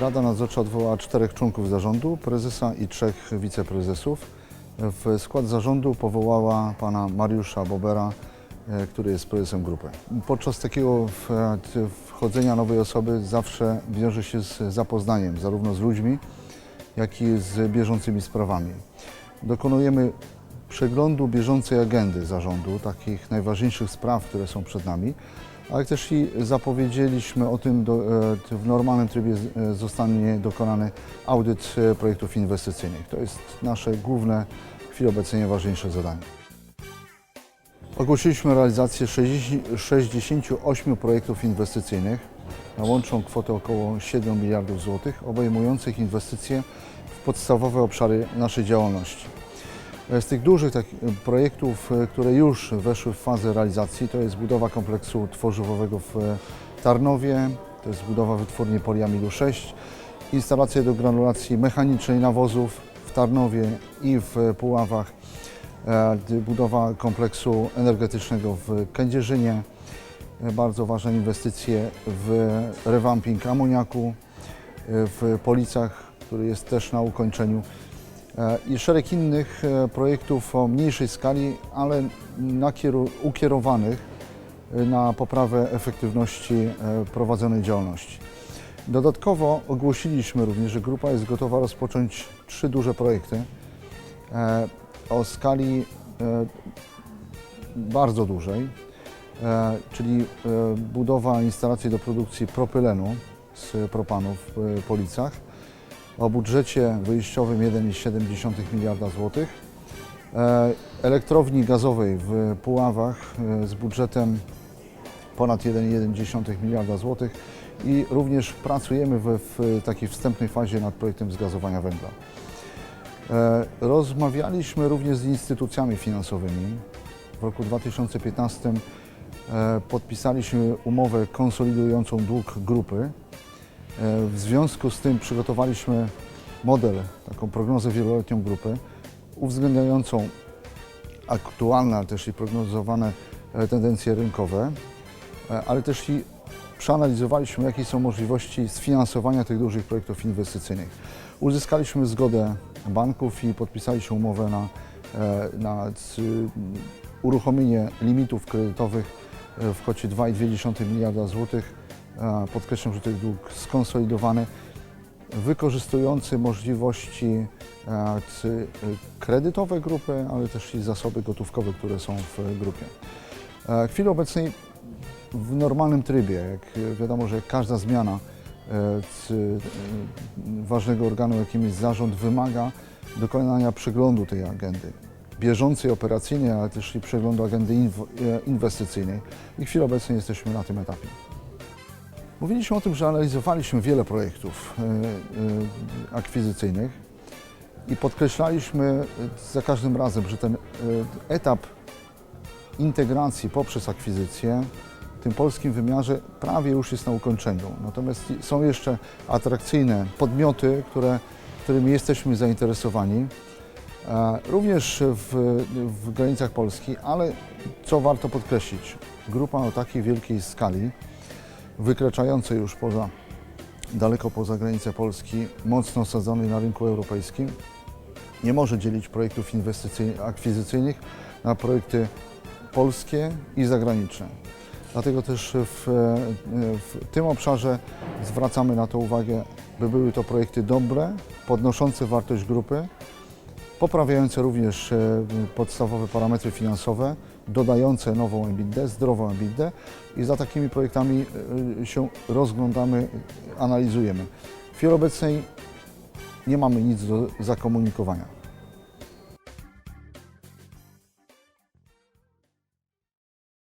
Rada Nadzorcza odwołała czterech członków zarządu, prezesa i trzech wiceprezesów. W skład zarządu powołała pana Mariusza Bobera, e, który jest prezesem grupy. Podczas takiego t- wchodzenia nowej osoby zawsze wiąże się z zapoznaniem zarówno z ludźmi, jak i z bieżącymi sprawami. Dokonujemy przeglądu bieżącej agendy zarządu, takich najważniejszych spraw, które są przed nami, ale też i zapowiedzieliśmy o tym, do, e, w normalnym trybie e, zostanie dokonany audyt e, projektów inwestycyjnych. To jest nasze główne, w chwili obecnej najważniejsze zadanie. Ogłosiliśmy realizację 60 68 projektów inwestycyjnych na kwotę około 7 miliardów złotych, obejmujących inwestycje w podstawowe obszary naszej działalności. Z tych dużych tak, projektów, e, które już weszły w fazę realizacji, to jest budowa kompleksu tworzywowego w e, Tarnowie, to jest budowa wytwórni poliamidu 6, instalacje do granulacji mechanicznej nawozów w Tarnowie i w Puławach, e, budowa kompleksu energetycznego w Kędzierzynie, e, bardzo ważne inwestycje w revamping amoniaku e, w Policach, który jest też na ukończeniu. e, i szereg innych e, projektów o mniejszej skali, ale ukierowanych e, na poprawę efektywności e, prowadzonej działalności. Dodatkowo ogłosiliśmy również, że grupa jest gotowa rozpocząć trzy duże projekty o skali bardzo dużej, czyli budowa instalacji do produkcji propylenu z propanu w Policach o budżecie wyjściowym 1,7 miliarda złotych, e, elektrowni gazowej w Puławach e, z budżetem ponad 1,1 miliarda złotych i również pracujemy w, w takiej wstępnej fazie nad projektem zgazowania węgla. E, Rozmawialiśmy również z instytucjami finansowymi. W roku 2015 e, podpisaliśmy umowę konsolidującą dług grupy. W związku z tym przygotowaliśmy model, taką prognozę wieloletnią grupy, uwzględniającą aktualne, ale też i prognozowane e, tendencje rynkowe, e, ale też i przeanalizowaliśmy, jakie są możliwości sfinansowania tych dużych projektów inwestycyjnych. Uzyskaliśmy zgodę banków i podpisaliśmy umowę na, e, na uruchomienie limitów kredytowych w kwocie 2,2 miliarda złotych. Podkreślam, że to jest dług skonsolidowany, wykorzystujący możliwości e, kredytowe grupy, ale też i zasoby gotówkowe, które są w grupie. E, W chwili obecnej w normalnym trybie, jak wiadomo, że każda zmiana e, ważnego organu, jakim jest zarząd, wymaga dokonania przeglądu tej agendy bieżącej, operacyjnej, ale też i przeglądu agendy inw- inwestycyjnej. I w chwili obecnej jesteśmy na tym etapie. Mówiliśmy o tym, że analizowaliśmy wiele projektów e, e, akwizycyjnych i podkreślaliśmy e, za każdym razem, że ten etap integracji poprzez akwizycję w tym polskim wymiarze prawie już jest na ukończeniu. Natomiast są jeszcze atrakcyjne podmioty, które, którymi jesteśmy zainteresowani, również w, w granicach Polski, ale co warto podkreślić, grupa o takiej wielkiej skali, wykraczającej już poza, daleko poza granice Polski, mocno osadzonej na rynku europejskim, nie może dzielić projektów inwestycyjnych, akwizycyjnych na projekty polskie i zagraniczne. Dlatego też w, w tym obszarze zwracamy na to uwagę, by były to projekty dobre, podnoszące wartość grupy, poprawiające również e, podstawowe parametry finansowe, dodające nową EBITDA, zdrową EBITDA i za takimi projektami e, się rozglądamy, analizujemy. W chwili obecnej nie mamy nic do zakomunikowania.